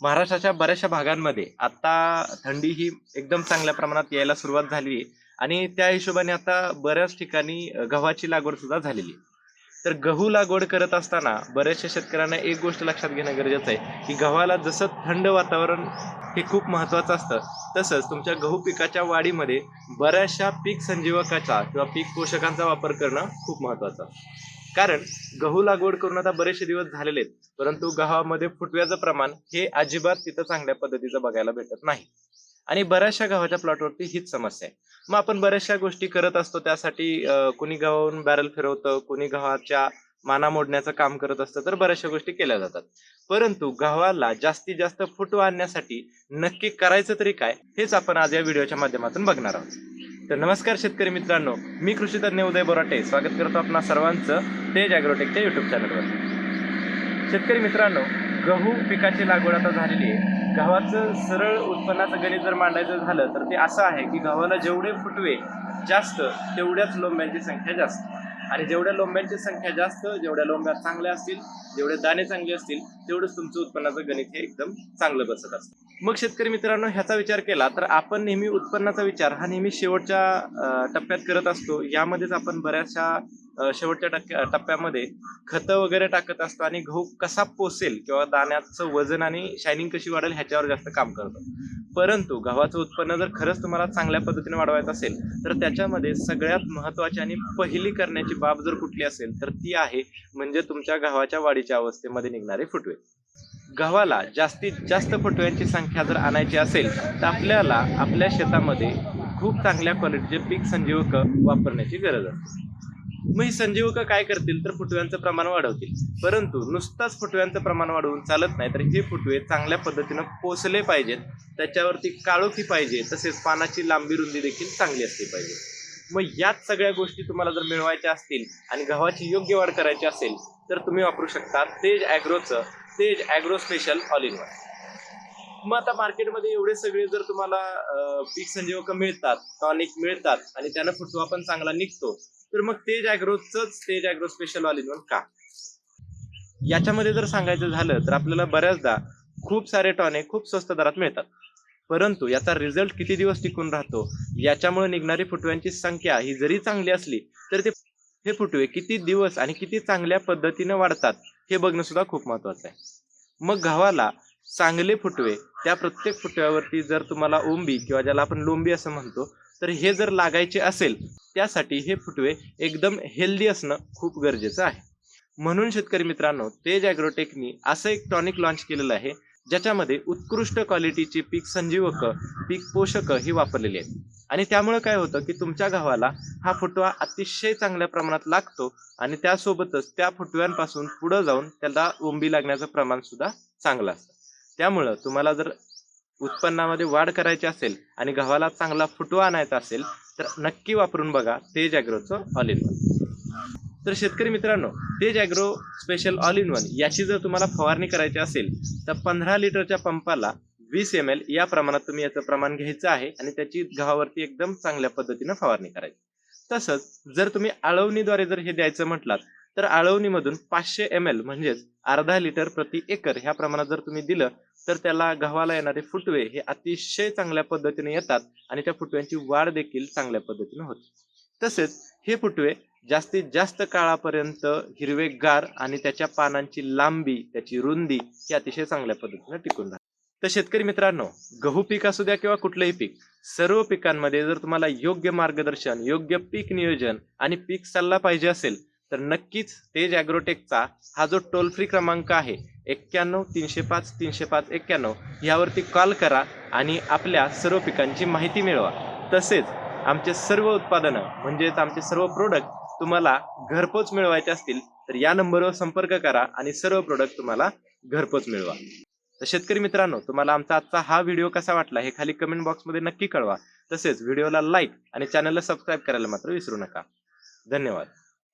महाराष्ट्राच्या बऱ्याचशा भागांमध्ये आता थंडी ही एकदम चांगल्या प्रमाणात यायला सुरुवात झाली आहे. आणि त्या हिशोबाने आता बऱ्याच ठिकाणी गव्हाची लागवड सुद्धा झालेली आहे. तर गहू लागवड करत असताना बऱ्याचशा शेतकऱ्यांना एक गोष्ट लक्षात घेणं गरजेचं आहे की गव्हाला जसं थंड वातावरण हे खूप महत्त्वाचं असतं तसंच तुमच्या गहू पिकाच्या वाढीमध्ये बऱ्याचशा पीक संजीवकाचा किंवा पीक पोषकांचा वापर करणं खूप महत्त्वाचं असतं. कारण गहू लागवड करून आता बरेचसे दिवस झालेले आहेत परंतु गव्हामध्ये फुटव्याचं प्रमाण हे अजिबात तिथं चांगल्या पद्धतीचं बघायला भेटत नाही. आणि बऱ्याचशा गव्हाच्या प्लॉटवरती हीच समस्या आहे. मग आपण बऱ्याचशा गोष्टी करत असतो त्यासाठी कुणी गव्हावरून बॅरल फिरवतं कुणी गव्हाच्या माना मोडण्याचं काम करत असतं तर बऱ्याचशा गोष्टी केल्या जातात. परंतु गव्हाला जास्तीत जास्त फुटवा आणण्यासाठी नक्की करायचं तरी काय हेच आपण आज या व्हिडिओच्या माध्यमातून बघणार आहोत. तर नमस्कार शेतकरी मित्रांनो मी कृषी तज्ञ उदय बोराटे. स्वागत करतो आपणा सर्वांचं तेज ॲग्रोटेकच्या युट्यूब चॅनलवर शेतकरी मित्रांनो गहू पिकाची लागवड आता झालेली आहे. गव्हाचं सरळ उत्पन्नाचं गणित जर मांडायचं झालं तर ते असं आहे की गव्हाला जेवढे फुटवे जास्त तेवढ्याच लोंब्यांची संख्या जास्त. आणि जेवढ्या लोंब्यांची संख्या जास्त जेवढ्या लोंब्या चांगल्या असतील जेवढे दाणे चांगले असतील तेवढंच तुमचं उत्पन्नाचं गणित हे एकदम चांगलं बसत असतं. मग शेतकरी मित्रांनो ह्याचा विचार केला तर आपण नेहमी उत्पन्नाचा विचार हा नेहमी शेवटच्या टप्प्यात करत असतो. यामध्येच आपण बऱ्याचशा शेवटच्या टक्क्या टप्प्यामध्ये खतं वगैरे टाकत असतो आणि गहू कसा पोसेल किंवा दाण्याचं वजन आणि शायनिंग कशी वाढेल ह्याच्यावर जास्त काम करतो. परंतु गव्हाचं उत्पन्न जर खरंच तुम्हाला चांगल्या पद्धतीने वाढवायचं असेल तर त्याच्यामध्ये सगळ्यात महत्त्वाची आणि पहिली करण्याची बाब जर कुठली असेल तर ती आहे म्हणजे तुमच्या गव्हाच्या वाढीच्या अवस्थेमध्ये निघणारे फुटवे. गव्हाला जास्तीत जास्त फुटव्यांची संख्या जर आणायची असेल तर आपल्याला आपल्या शेतामध्ये खूप चांगल्या क्वालिटीचे पीक संजीवक वापरण्याची गरज असते. मग ही संजीवक काय करतील? तर फुटव्यांचं प्रमाण वाढवतील. परंतु नुसताच फुटव्यांचं प्रमाण वाढवून चालत नाही तर हे फुटवे चांगल्या पद्धतीनं पोचले पाहिजेत. त्याच्यावरती काळोखी पाहिजे तसेच पानाची लांबी रुंदी देखील चांगली असली पाहिजे. मग याच सगळ्या गोष्टी तुम्हाला जर मिळवायच्या असतील आणि गव्हाची योग्य वाढ करायची असेल तर तुम्ही वापरू शकता तेज ॲग्रोचं Tej agro special all in one. मग आता मार्केटमध्ये एवढे सगळे जर तुम्हाला पीक संजीवक मिळतात टॉनिक मिळतात आणि त्यानं फुटवा पण चांगला निघतो तर मग Tej अॅग्रोच Tej agro special all in one का? याच्यामध्ये जर सांगायचं झालं तर आपल्याला बऱ्याचदा खूप सारे टॉनिक खूप स्वस्त दरात मिळतात. परंतु याचा रिझल्ट किती दिवस टिकून राहतो? याच्यामुळे निघणारी फुटव्यांची संख्या ही जरी चांगली असली तर ते हे फुटवे किती दिवस आणि किती चांगल्या पद्धतीने वाढतात हे बघणं सुद्धा खूप महत्वाचं आहे. मग गव्हाला चांगले फुटवे त्या प्रत्येक फुटव्यावरती जर तुम्हाला ओंबी किंवा ज्याला आपण लोंबी असं म्हणतो तर हे जर लागायचे असेल त्यासाठी हे फुटवे एकदम हेल्दी असणं खूप गरजेचं आहे. म्हणून शेतकरी मित्रांनो तेज ॲग्रोटेकनी असं एक टॉनिक लॉन्च केलेलं आहे ज्याच्यामध्ये उत्कृष्ट क्वालिटीची पीक संजीवक पीक पोषक ही वापरलेली आहेत. आणि त्यामुळे काय होतं की तुमच्या गव्हाला हा फुटवा अतिशय चांगल्या प्रमाणात लागतो आणि त्यासोबतच त्या फुटव्यांपासून पुढं जाऊन त्याला ओंबी लागण्याचं प्रमाण सुद्धा चांगलं असतं. त्यामुळं तुम्हाला जर उत्पन्नामध्ये वाढ करायची असेल आणि गव्हाला चांगला फुटवा आणायचा असेल तर नक्की वापरून बघा तेज ॲग्रोचं ऑल इन वन तर शेतकरी मित्रांनो Tej agro special all in one याची जर तुम्हाला फवारणी करायची असेल तर पंधरा लिटरच्या पंपाला वीस एम एल या प्रमाणात तुम्ही याचं प्रमाण घ्यायचं आहे आणि त्याची गव्हावरती एकदम चांगल्या पद्धतीनं फवारणी करायची. तसंच जर तुम्ही आळवणीद्वारे जर हे द्यायचं म्हटलात तर आळवणीमधून पाचशे एम एल म्हणजेच अर्धा लिटर प्रति एकर ह्या प्रमाणात जर तुम्ही दिलं तर त्याला गव्हाला येणारे फुटवे हे अतिशय चांगल्या पद्धतीने येतात आणि त्या फुटव्यांची वाढ देखील चांगल्या पद्धतीने होते. तसेच हे फुटवे जास्तीत जास्त काळापर्यंत हिरवेगार आणि त्याच्या पानांची लांबी त्याची रुंदी ही अतिशय चांगल्या पद्धतीने टिकून राहते. तर शेतकरी मित्रांनो गहू पीक असू द्या किंवा कुठलंही पीक सर्व पिकांमध्ये जर तुम्हाला योग्य मार्गदर्शन योग्य पीक नियोजन आणि पीक सल्ला पाहिजे असेल तर नक्कीच तेज ॲग्रोटेकचा हा जो टोल फ्री क्रमांक आहे एक्क्याण्णव तीनशे पाच तीनशे पाच एक्क्याण्णव यावरती कॉल करा आणि आपल्या सर्व पिकांची माहिती मिळवा. तसेच आमचे सर्व उत्पादनं म्हणजेच आमचे सर्व प्रोडक्ट तुम्हाला घरपोच मिळवायचे असतील तर या नंबरवर संपर्क करा आणि सर्व प्रोडक्ट तुम्हाला घरपोच मिळवा. तर शेतकरी मित्रांनो तुम्हाला आमचा आजचा हा व्हिडिओ कसा वाटला हे खाली कमेंट बॉक्समध्ये नक्की कळवा. तसेच व्हिडिओला लाईक आणि चॅनलला सबस्क्राईब करायला मात्र विसरू नका. धन्यवाद.